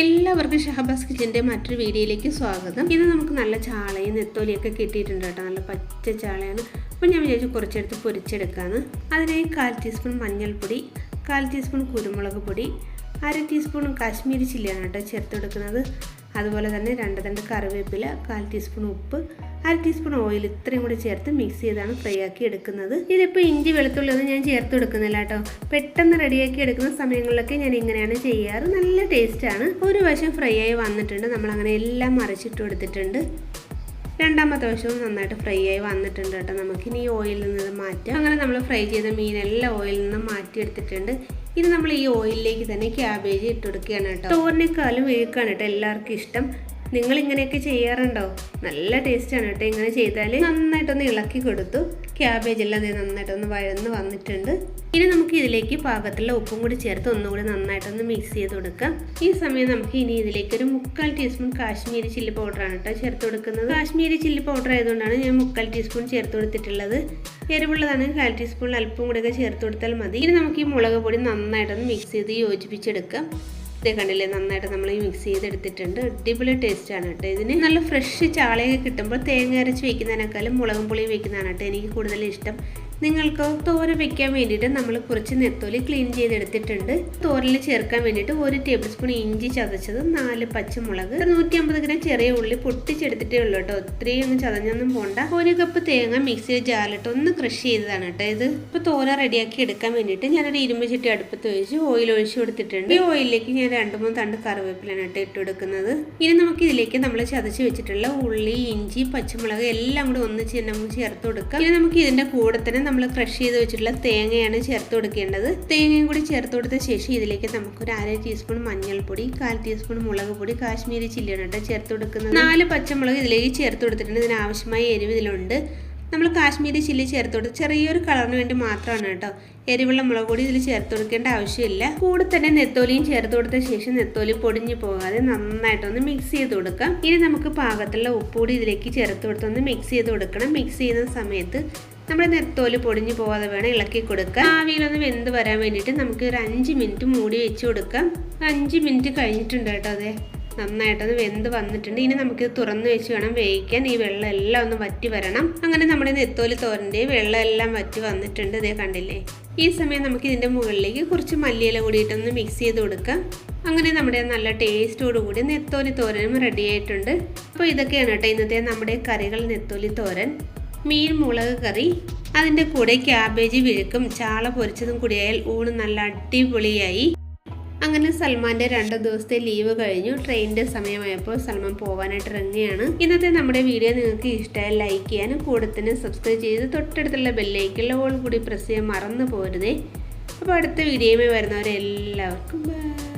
എല്ലാവർക്കും ഷഹബാസ് കിച്ചന്റെ മറ്റൊരു വീഡിയോയിലേക്ക് സ്വാഗതം. ഇത് നമുക്ക് നല്ല ചാളയും നെത്തോലിയൊക്കെ കിട്ടിയിട്ടുണ്ട് കേട്ടോ. നല്ല പച്ച ചാളയാണ്. അപ്പോൾ ഞാൻ വിചാരിച്ചു കുറച്ചെടുത്ത് പൊരിച്ചെടുക്കാമെന്ന് അതിനായി കാൽ ടീസ്പൂൺ മഞ്ഞൾപ്പൊടി കാൽ ടീസ്പൂൺ കുരുമുളക് പൊടി അര ടീസ്പൂൺ കാശ്മീരി ചില്ലിയാണ് കേട്ടോ ചേർത്ത് കൊടുക്കുന്നത് അതുപോലെ തന്നെ രണ്ട് രണ്ട് കറിവേപ്പില കാൽ ടീസ്പൂൺ ഉപ്പ് അര ടീസ്പൂൺ ഓയിൽ ഇത്രയും കൂടി ചേർത്ത് മിക്സ് ചെയ്താണ് ഫ്രൈ ആക്കി എടുക്കുന്നത്. ഇതിപ്പോൾ ഇഞ്ചി വെളുത്തുള്ളി ഒന്നും ഞാൻ ചേർത്ത് കൊടുക്കുന്നില്ല കേട്ടോ. പെട്ടെന്ന് റെഡിയാക്കി എടുക്കുന്ന സമയങ്ങളിലൊക്കെ ഞാൻ ഇങ്ങനെയാണ് ചെയ്യാറ്. നല്ല ടേസ്റ്റാണ് ഒരു വശം ഫ്രൈ ആയി വന്നിട്ടുണ്ട്. നമ്മളങ്ങനെ എല്ലാം മറിച്ചിട്ട് കൊടുത്തിട്ടുണ്ട് രണ്ടാമത്തെ വശവും നന്നായിട്ട് ഫ്രൈ ആയി വന്നിട്ടുണ്ട് കേട്ടോ. നമുക്കിനി ഈ ഓയിലിൽ നിന്ന് മാറ്റാം. അങ്ങനെ നമ്മൾ ഫ്രൈ ചെയ്ത മീനെല്ലാം ഓയിലിൽ നിന്ന് മാറ്റിയെടുത്തിട്ടുണ്ട്. ഇത് നമ്മൾ ഈ ഓയിലിലേക്ക് തന്നെ ക്യാബേജ് ഇട്ട് കൊടുക്കുകയാണ് കേട്ടോ. ചോറിനേക്കാളും വേക്കാണ് കേട്ടോ എല്ലാവർക്കും ഇഷ്ടം. നിങ്ങൾ ഇങ്ങനെയൊക്കെ ചെയ്യാറുണ്ടോ? നല്ല ടേസ്റ്റാണ് കേട്ടോ ഇങ്ങനെ ചെയ്താൽ നന്നായിട്ടൊന്ന് ഇളക്കി കൊടുത്തു. ക്യാബേജ് എല്ലാം നന്നായിട്ടൊന്ന് വഴന്ന് വന്നിട്ടുണ്ട്. ഇനി നമുക്ക് ഇതിലേക്ക് പാകത്തിലുള്ള ഉപ്പും കൂടി ചേർത്ത് ഒന്നുകൂടി നന്നായിട്ടൊന്ന് മിക്സ് ചെയ്ത് കൊടുക്കാം. ഈ സമയം നമുക്ക് ഇനി ഇതിലേക്ക് ഒരു മുക്കാൽ ടീസ്പൂൺ കാശ്മീരി ചില്ലി പൗഡറാണ് കേട്ടോ ചേർത്ത് കൊടുക്കുന്നത്. കാശ്മീരി ചില്ലി പൗഡർ ആയതുകൊണ്ടാണ് ഞാൻ മുക്കാൽ ടീസ്പൂൺ ചേർത്ത് കൊടുത്തിട്ടുള്ളത്. എരിവുള്ളതാണ് കാൽ ടീസ്പൂൺ അല്പം കൂടെയൊക്കെ ചേർത്ത് കൊടുത്താൽ മതി. ഇനി നമുക്ക് ഈ മുളക് പൊടി നന്നായിട്ടൊന്ന് മിക്സ് ചെയ്ത് യോജിപ്പിച്ചെടുക്കാം. ഇതേ കണ്ടില്ലേ? നന്നായിട്ട് നമ്മൾ മിക്സ് ചെയ്തെടുത്തിട്ടുണ്ട്. അടിപൊളി ടേസ്റ്റാണ് കേട്ടോ. ഇതിന് നല്ല ഫ്രഷ് ചാളയൊക്കെ കിട്ടുമ്പോൾ തേങ്ങ അരച്ച് വയ്ക്കുന്നതിനേക്കാളും മുളകും പുളിയും വയ്ക്കുന്നതാണ് കേട്ടോ എനിക്ക് കൂടുതൽ ഇഷ്ടം. നിങ്ങൾക്ക് തോര വെക്കാൻ വേണ്ടിയിട്ട് നമ്മൾ കുറച്ച് നെത്തോലി ക്ലീൻ ചെയ്തെടുത്തിട്ടുണ്ട്. തോരിൽ ചേർക്കാൻ വേണ്ടിയിട്ട് ഒരു ടേബിൾ സ്പൂൺ ഇഞ്ചി ചതച്ചത് നാല് പച്ചമുളക് നൂറ്റി അമ്പത് ഗ്രാം ചെറിയ ഉള്ളി പൊട്ടിച്ചെടുത്തിട്ടേ ഉള്ളൂ കേട്ടോ. ഒത്തിരി ഒന്നും ചതഞ്ഞൊന്നും പോണ്ട. ഒരു കപ്പ് തേങ്ങ മിക്സിയിൽ ജാലിട്ട് ഒന്ന് ക്രഷ് ചെയ്തതാണ് കേട്ടോ ഇത്. ഇപ്പോൾ തോര റെഡിയാക്കി എടുക്കാൻ വേണ്ടിയിട്ട് ഞാനൊരു ഇരുമ്പ് ചട്ടി അടുപ്പത്ത് വെച്ച് ഓയിൽ ഒഴിച്ചു കൊടുത്തിട്ടുണ്ട്. ഈ ഓയിലിലേക്ക് ഞാൻ രണ്ട് മൂന്ന് തണ്ട് കറിവേപ്പിലാണ് കേട്ടോ ഇട്ട് കൊടുക്കുന്നത്. ഇനി നമുക്ക് ഇതിലേക്ക് നമ്മൾ ചതച്ച് വെച്ചിട്ടുള്ള ഉള്ളി ഇഞ്ചി പച്ചമുളക് എല്ലാം കൂടെ നമുക്ക് ചേർത്ത് കൊടുക്കാം. ഇനി നമുക്ക് ഇതിന്റെ കൂടെ തന്നെ നമ്മൾ ക്രഷ് ചെയ്ത് വെച്ചിട്ടുള്ള തേങ്ങയാണ് ചേർത്ത് കൊടുക്കേണ്ടത്. തേങ്ങയും കൂടി ചേർത്ത് കൊടുത്ത ശേഷം ഇതിലേക്ക് നമുക്ക് ഒരു അര ടീസ്പൂൺ മഞ്ഞൾപ്പൊടി കാൽ ടീസ്പൂൺ മുളക് പൊടി കാശ്മീരി ചില്ലിയാണ് കേട്ടോ ചേർത്ത് കൊടുക്കുന്നത്. നാല് പച്ചമുളക് ഇതിലേക്ക് ചേർത്ത് കൊടുത്തിട്ടുണ്ട്. ഇതിനാവശ്യമായ എരിവ് ഇതിലുണ്ട്. നമ്മൾ കാശ്മീരി ചില്ലി ചേർത്ത് കൊടുത്ത് ചെറിയൊരു കളറിന് വേണ്ടി മാത്രമാണ് കേട്ടോ എരിവുള്ള മുളക് പൊടി ഇതിൽ ചേർത്ത് കൊടുക്കേണ്ട ആവശ്യമില്ല. കൂടെ തന്നെ നെത്തോലിയും ചേർത്ത് കൊടുത്ത ശേഷം നെത്തോലി പൊടിഞ്ഞു പോകാതെ നന്നായിട്ടൊന്ന് മിക്സ് ചെയ്ത് കൊടുക്കാം. ഇനി നമുക്ക് പാകത്തിലുള്ള ഉപ്പ് കൂടി ഇതിലേക്ക് ചേർത്ത് കൊടുത്തൊന്ന് മിക്സ് ചെയ്ത് കൊടുക്കണം. മിക്സ് ചെയ്യുന്ന സമയത്ത് നമ്മുടെ നെത്തോൽ പൊടിഞ്ഞു പോകാതെ വേണം ഇളക്കി കൊടുക്കുക ആവിയിലൊന്ന് വെന്ത് വരാൻ വേണ്ടിയിട്ട് നമുക്ക് ഒരു അഞ്ച് മിനിറ്റ് മൂടി വെച്ച് കൊടുക്കാം. അഞ്ച് മിനിറ്റ് കഴിഞ്ഞിട്ടുണ്ട് കേട്ടോ അതെ. നന്നായിട്ടൊന്ന് വെന്ത് വന്നിട്ടുണ്ട്. ഇനി നമുക്ക് തുറന്ന് വെച്ച് വേണം വേവിക്കാൻ. ഈ വെള്ളം എല്ലാം ഒന്ന് വറ്റി വരണം. അങ്ങനെ നമ്മുടെ നെത്തോൽ തോരന്റെ വെള്ളം എല്ലാം വറ്റി വന്നിട്ടുണ്ട് ഇതേ കണ്ടില്ലേ. ഈ സമയം നമുക്ക് ഇതിന്റെ മുകളിലേക്ക് കുറച്ച് മല്ലിയില കൂടിയിട്ടൊന്ന് മിക്സ് ചെയ്ത് കൊടുക്കാം. അങ്ങനെ നമ്മുടെ നല്ല ടേസ്റ്റോടു കൂടി നെത്തോലി തോരനും റെഡി ആയിട്ടുണ്ട്. അപ്പോൾ ഇതൊക്കെയാണ് കേട്ടോ ഇന്നത്തെ നമ്മുടെ കറികൾ നെത്തോലി തോരൻ. മീൻ മുളക് കറി അതിന്റെ കൂടെ ക്യാബേജ് വിഴുക്കും ചാള പൊരിച്ചതും കൂടിയായാൽ ഊണ് നല്ല അടിപൊളിയായി. അങ്ങനെ സൽമാന്റെ രണ്ട് ദിവസത്തെ ലീവ് കഴിഞ്ഞു. ട്രെയിനിന്റെ സമയമായപ്പോൾ സൽമാൻ പോകാനായിട്ട് ഇറങ്ങുകയാണ്. ഇന്നത്തെ നമ്മുടെ വീഡിയോ നിങ്ങൾക്ക് ഇഷ്ടമായി ലൈക്ക് ചെയ്യാനും കൂടെ തന്നെ സബ്സ്ക്രൈബ് ചെയ്ത് തൊട്ടടുത്തുള്ള ബെല്ലൈക്കുള്ള ഓൾ കൂടി പ്രസ് ചെയ്യാൻ മറന്നു പോരുതേ. അപ്പോൾ അടുത്ത വീഡിയോയുമായി വരുന്നവരെല്ലാവർക്കും ബൈ